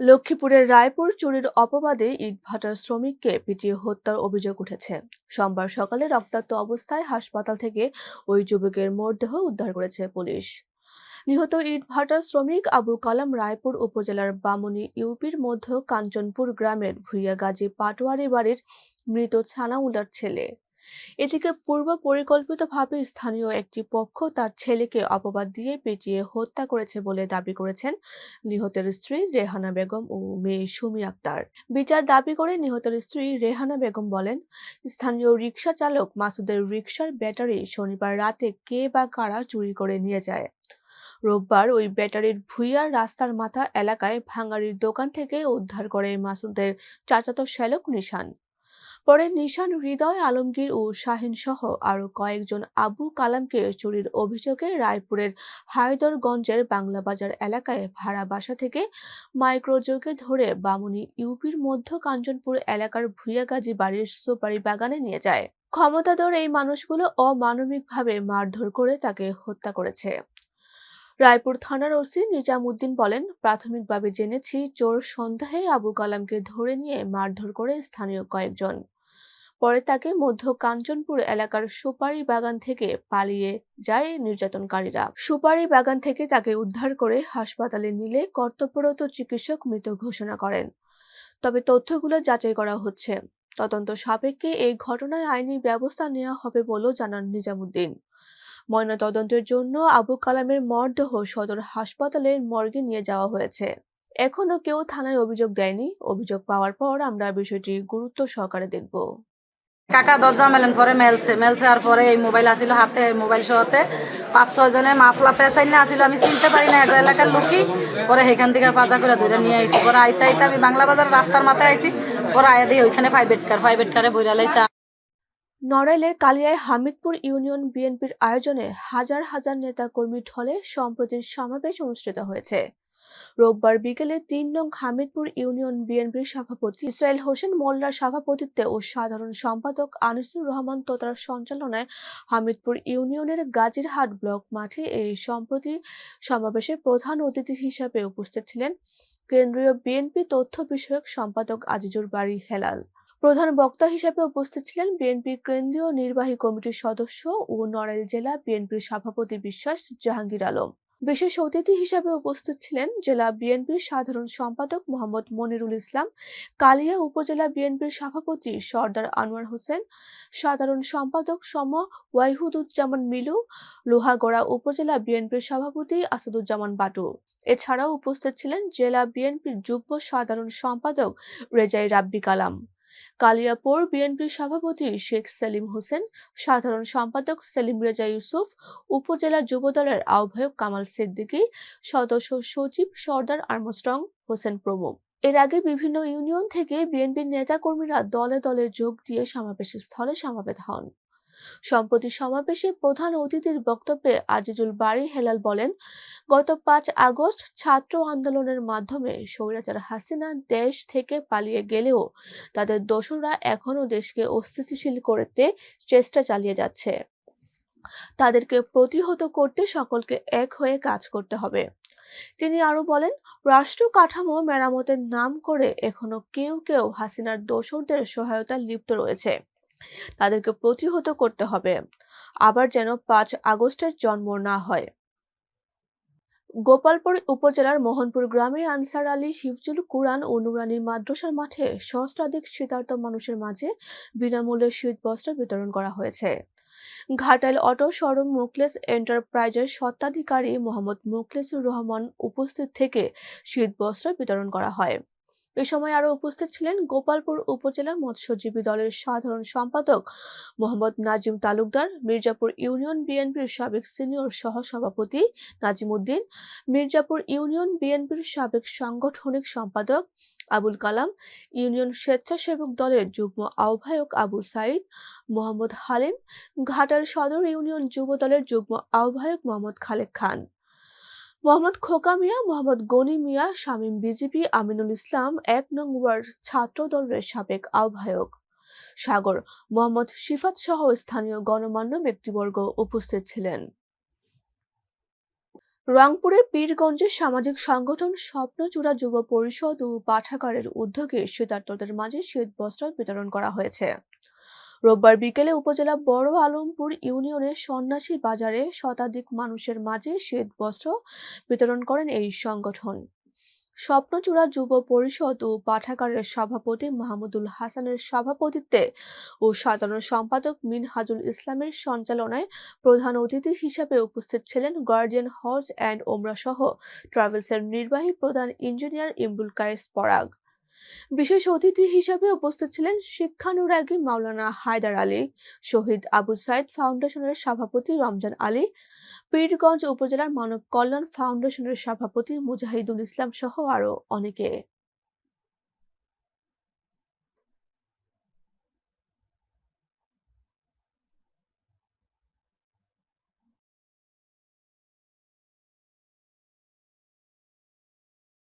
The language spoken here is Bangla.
লক্ষ্মীপুরের রায়পুর চুরির অপবাদে ইটভাটার শ্রমিককে পিটিয়ে হত্যার অভিযোগ উঠেছে। সোমবার সকালে রক্তাক্ত অবস্থায় হাসপাতাল থেকে ওই যুবকের মরদেহ উদ্ধার করেছে পুলিশ। নিহত ইটভাটার শ্রমিক আবু কালাম রায়পুর উপজেলার বামুনি ইউপির মধ্য কাঞ্চনপুর গ্রামের ভুইয়া গাজী পাটোয়ারি বাড়ির মৃত ছানাউলার ছেলে। এদিকে পূর্ব পরিকল্পিতভাবে স্থানীয় একটি পক্ষ তার ছেলেকে অপবাদ দিয়ে পিটিয়ে হত্যা করেছে বলে দাবি করেছেন নিহতের স্ত্রী রেহানা বেগম ও মেয়ে সুমি আক্তার। বিচার দাবি করে নিহতের স্ত্রী রেহানা বেগম বলেন, স্থানীয় রিক্সা চালক মাসুদের রিক্সার ব্যাটারি শনিবার রাতে কে বা কারা চুরি করে নিয়ে যায়। রোববার ওই ব্যাটারির ভুইয়ার রাস্তার মাথা এলাকায় ভাঙাড়ির দোকান থেকে উদ্ধার করে মাসুদের চাচাতো শ্যালক নিশান। পরে নিশান হৃদয় আলমগীর ও শাহিন সহ আরও কয়েকজন আবু কালামকে চুরির অভিযোগে রায়পুরের হায়দরগঞ্জের বাংলাবাজার এলাকায় ভাড়া বাসা থেকে মাইক্রোযোগে ধরে বামুনি ইউপির মধ্য কাঞ্চনপুর এলাকার ভুইয়াগাজী বাড়ির সুপারি বাগানে নিয়ে যায়। ক্ষমতাধর এই মানুষগুলো অমানবিকভাবে মারধর করে তাকে হত্যা করেছে। রায়পুর থানার ওসি নিজামুদ্দিন বলেন, প্রাথমিকভাবে জেনেছি চোর সন্দেহে আবু কালামকে ধরে নিয়ে মারধর করে স্থানীয় কয়েকজন। পরে তাকে মধ্য কাঞ্চনপুর এলাকার সুপারি বাগান থেকে পালিয়ে যায় নির্যাতনকারীরা। সুপারি বাগান থেকে তাকে উদ্ধার করে হাসপাতালে নিলে কর্তব্যরত চিকিৎসক মৃত ঘোষণা করেন। তবে তথ্যগুলো যাচাই করা হচ্ছে। তদন্ত সাপেক্ষে এই ঘটনায় আইনি ব্যবস্থা নেওয়া হবে বলেও জানান নিজামুদ্দিন। ময়নাতদন্তের জন্য আবু কালামের মরদেহ সদর হাসপাতালের মর্গে নিয়ে যাওয়া হয়েছে। এখনও কেউ থানায় অভিযোগ দেয়নি। অভিযোগ পাওয়ার পর আমরা বিষয়টি গুরুত্ব সহকারে দেখব। কাকা দরজা মেলেন পরে মেলছে। মেলছে আর পরে এই মোবাইল আসিল হাতে মোবাইল সহতে। পাঁচ, ছয় জনের মাফলা পেঁচাই না আসিল। আমি চিনতে পারি না এক এলাকার লোকই। পরে সেখান থেকে পাজা করে ধরে নিয়ে আইছি। পরে আইতে আইতে আমি বাংলা বাজার রাস্তার মাথায় আইছি। পরে আয়া দিয়ে ওইখানে প্রাইভেট কার প্রাইভেট কারে বইরা লাইছে। নড়াইলের কালিয়ায় হামিদপুর ইউনিয়ন বিএনপির আয়োজনে হাজার হাজার নেতাকর্মী ঢলে সম্প্রতির সমাবেশ অনুষ্ঠিত হয়েছে। রোববার বিকেলে তিন নং হামিদপুর ইউনিয়ন বিএনপির সভাপতি ইসরায়েল হোসেন মোল্লার সভাপতিত্বে ও সাধারণ সম্পাদক আনিসুর রহমান তোতার সঞ্চালনায় হামিদপুর ইউনিয়নের গাজীরহাট ব্লক মাঠে এই সম্প্রতি সমাবেশে প্রধান অতিথি হিসাবে উপস্থিত ছিলেন কেন্দ্রীয় বিএনপি তথ্য বিষয়ক সম্পাদক আজিজুর বাড়ি হেলাল। প্রধান বক্তা হিসেবে উপস্থিত ছিলেন বিএনপির কেন্দ্রীয় নির্বাহী কমিটির সদস্য ও নড়াইল জেলা বিএনপির সভাপতি বিশ্বাস জাহাঙ্গীর আলম। বিশেষ অতিথি হিসাবে উপস্থিত ছিলেন জেলা বিএনপির সাধারণ সম্পাদক মোহাম্মদ মনিরুল ইসলাম, কালিয়া উপজেলা বিএনপির সভাপতি সর্দার আনোয়ার হোসেন, সাধারণ সম্পাদক সম ওয়াইহুদুজ্জামান মিলু, লোহাগড়া উপজেলা বিএনপির সভাপতি আসাদুজ্জামান বাটু। এছাড়াও উপস্থিত ছিলেন জেলা বিএনপির যুগ্ম সাধারণ সম্পাদক রেজাই রাব্বি কালাম। কালিয়াপুর বিএনপির সভাপতি শেখ সেলিম হোসেন, সাধারণ সম্পাদক সেলিম রেজা ইউসুফ, উপজেলা যুবদলের আহ্বায়ক কামাল সিদ্দিকী, সদস্য সচিব সর্দার আর্মস্ট্রং হোসেন প্রমুখ। এর আগে বিভিন্ন ইউনিয়ন থেকে বিএনপির নেতাকর্মীরা দলে দলে যোগ দিয়ে সমাবেশের স্থলে সমাবেত হন। সম্প্রতি সমাবেশে প্রধান অতিথির বক্তব্যে আজিজুল বাড়ি হেলাল বলেন, গত পাঁচ আগস্ট ছাত্র আন্দোলনের মাধ্যমে স্বৈরাচার হাসিনা দেশ থেকে পালিয়ে গেলেও তাদের দোসররা এখনও দেশকে অস্থিতিশীল করতে চেষ্টা চালিয়ে যাচ্ছে। তাদেরকে প্রতিহত করতে সকলকে এক হয়ে কাজ করতে হবে। তিনি আরও বলেন, রাষ্ট্র কাঠামো মেরামতের নাম করে এখনও কেউ কেউ হাসিনার দোসরদের সহায়তায় লিপ্ত রয়েছে। তাদেরকে প্রতিহত করতে হবে। আবার যেন পাঁচ আগস্টের জন্ম না হয়। গোপালপুর উপজেলার মোহনপুর গ্রামে আনসার আলী, হিফজুল কুরআন ও নুরানি মাদ্রাসার মাঠে সহস্রাধিক শীতার্থ মানুষের মাঝে বিনামূল্যে শীত বস্ত্র বিতরণ করা হয়েছে। ঘাটাইল অটো শোরুম মুকলেস এন্টারপ্রাইজের স্বত্বাধিকারী মোহাম্মদ মুকলেসুর রহমান উপস্থিত থেকে শীত বস্ত্র বিতরণ করা হয়। এ সময় আরও উপস্থিত ছিলেন গোপালপুর উপজেলা মৎস্যজীবী দলের সাধারণ সম্পাদক মোহাম্মদ নাজিম তালুকদার, মির্জাপুর ইউনিয়ন বিএনপির সাবেক সিনিয়র সহ সভাপতি নাজিম উদ্দিন মির্জাপুর ইউনিয়ন বিএনপির সাবেক সাংগঠনিক সম্পাদক আবুল কালাম, ইউনিয়ন স্বেচ্ছাসেবক দলের যুগ্ম আহ্বায়ক আবু সাইদ, মোহাম্মদ হালিম, ঘাটাল সদর ইউনিয়ন যুব দলের যুগ্ম আহ্বায়ক মোহাম্মদ খালেক খান। মোহাম্মদ খোকা মিয়া, মোহাম্মদ গনি মিয়া, শামীম বিজিবি আমিনুল ইসলাম এক নং ওয়ার্ড ছাত্র দলের সাবেক আহ্বায়ক। সাগর, মোহাম্মদ শিফাত সহ স্থানীয় গণমান্য ব্যক্তিবর্গ উপস্থিত ছিলেন। রংপুরের পীরগঞ্জের সামাজিক সংগঠন স্বপ্নচূড়া যুব পরিষদ ও পাঠাগারের উদ্যোগে শীতার্তদের মাঝে শীত বস্ত্র বিতরণ করা হয়েছে। রোববার বিকেলে উপজেলা বড় আলমপুর ইউনিয়নের সন্ন্যাসী বাজারে শতাধিক মানুষের মাঝে শীত বস্ত্র বিতরণ করেন এই সংগঠন। স্বপ্নচূড়া যুব পরিষদ ও পাঠাগারের সভাপতি মাহমুদুল হাসানের সভাপতিত্বে ও সাধারণ সম্পাদক মিনহাজুল ইসলামের সঞ্চালনায় প্রধান অতিথি হিসাবে উপস্থিত ছিলেন গার্ডিয়ান হজ অ্যান্ড ওমরা সহ ট্রাভেলসের নির্বাহী প্রধান ইঞ্জিনিয়ার ইমরুল কায়েস পরাগ। বিশেষ অতিথি হিসাবে উপস্থিত ছিলেন শিক্ষানুরাগী মাওলানা হায়দার আলী, শহীদ আবু সাইদ ফাউন্ডেশনের সভাপতি রমজান আলী, পীরগঞ্জ উপজেলার মানব কল্যাণ ফাউন্ডেশনের সভাপতি মুজাহিদুল ইসলাম সহ আরও অনেকে।